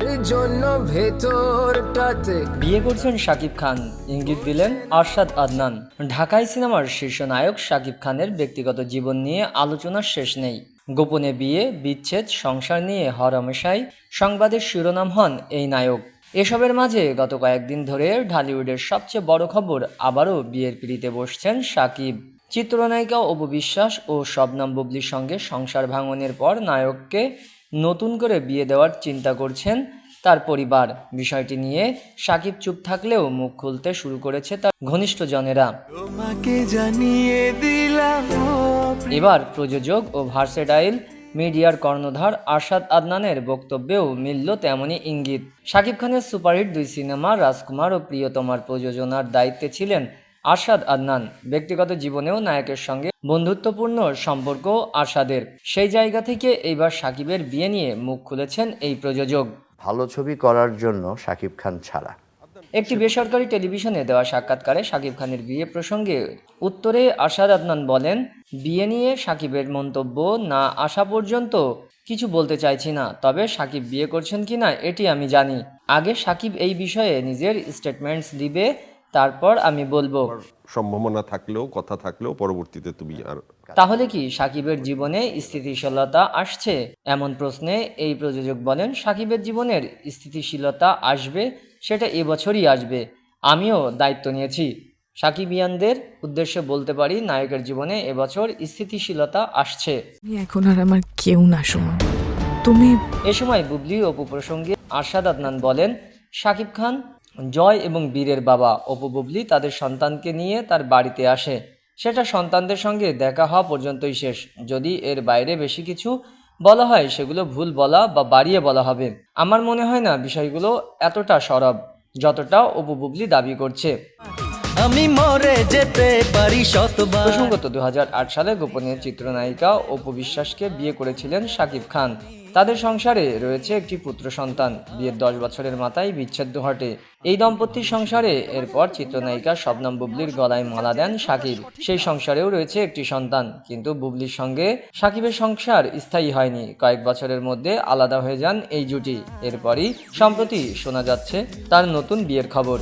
তার জন্য ভেতরটাতে। বিয়ে করছেন শাকিব খান। ইঙ্গিত দিলেন আরশাদ আদনান। ঢাকাই সিনেমার শীর্ষ নায়ক শাকিব খানের ব্যক্তিগত জীবন নিয়ে আলোচনার শেষ নেই। গোপনে বিয়ে, বিচ্ছেদ, সংসার নিয়ে হরমেশাই সংবাদের শিরোনাম হন এই নায়ক। এসবের মাঝে গত কয়েকদিন ধরে ঢালিউডের সবচেয়ে বড় খবর, আবারও বিয়ের পিড়িতে বসছেন শাকিব। চিত্রনায়িকা অপু বিশ্বাস ও শবনম বুবলির সঙ্গে সংসার ভাঙনের পর নায়ককে নতুন করে বিয়ে দেওয়ার চিন্তা করছেন তার পরিবার। বিষয়টি নিয়ে সাকিব চুপ থাকলেও মুখ খুলতে শুরু করেছে তার ঘনিষ্ঠজনেরা। জানিয়ে দিলাম এবার প্রযোজক ও ভার্সেডাইল মিডিয়ার কর্ণধার আরশাদ আদনানের বক্তব্যেও মিলল তেমনই ইঙ্গিত। শাকিব খানের সুপারহিট দুই সিনেমা রাজকুমার ও প্রিয়তমার প্রযোজনার দায়িত্বে ছিলেন আরশাদ আদনান ব্যক্তিগত জীবনেও নায়কের সঙ্গে বন্ধুত্বপূর্ণ সম্পর্ক আরশাদের সেই জায়গা থেকে এইবার সাকিবের বিয়ে নিয়ে মুখ খুলেছেন এই প্রযোজক। ভালো ছবি করার জন্য সাকিব খান ছাড়া। একটি বেসরকারি টেলিভিশনে দেওয়া সাক্ষাৎকারে শাকিব খানের বিয়ে প্রসঙ্গে উত্তরে আশাদ আদনান বলেন বিয়ে নিয়ে সাকিবের মন্তব্য না আসা পর্যন্ত কিছু বলতে চাইছি না তবে সাকিব বিয়ে করছেন কিনা এটি আমি জানি। আগে সাকিব এই বিষয়ে নিজের স্টেটমেন্টস দিবে তারপর আমি বলব সম্ভাবনা থাকলেও কথা থাকলেও পরবর্তীতে তুমি আর তাহলে কি সাকিবের জীবনে স্থিতিশীলতা আসছে? এমন প্রশ্নে এই প্রযোজক বলেন সাকিবের জীবনের স্থিতিশীলতা আসবে সেটা এবছরই আসবে। আমিও দায়িত্ব নিয়েছি। সাকিবিয়ানদের উদ্দেশ্যে বলতে পারি নায়কের জীবনে এবছর স্থিতিশীলতা আসছে। তুমি এখন আর আমার কেউ না সুমন। তুমি এ সময় বুবলি অপু প্রসঙ্গে আরশাদ আদনান বলেন শাকিব খান জয় এবং বীরের বাবা অপু বুবলি তাদের সন্তানকে নিয়ে তার বাড়িতে আসে। সেটা সন্তানদের সঙ্গে দেখা হওয়া পর্যন্তই শেষ। যদি এর বাইরে বেশি কিছু বলা হয় সেগুলো ভুল বলা বা বাড়িয়ে বলা হবে। আমার মনে হয় না বিষয়গুলো এতটা সরব যতটা অপু বুবলি দাবি করছে। আমি মরে যেতে পারি শতবার। প্রসঙ্গত দু সালে গোপনীয় চিত্রনায়িকা অপু বিশ্বাসকে বিয়ে করেছিলেন শাকিব খান। তাদের সংসারে রয়েছে একটি পুত্র সন্তান। বিয়ের দশ বছরের মাথায় বিচ্ছেদ ঘটে। এই দম্পতির সংসারে এরপর চিত্রনায়িকা শবনম বুবলির গলায় মালা দেন সাকিব। সেই সংসারেও রয়েছে একটি সন্তান, কিন্তু বুবলির সঙ্গে সাকিবের সংসার স্থায়ী হয়নি। কয়েক বছরের মধ্যে আলাদা হয়ে যান এই জুটি। এরপরই সম্প্রতি শোনা যাচ্ছে তার নতুন বিয়ের খবর।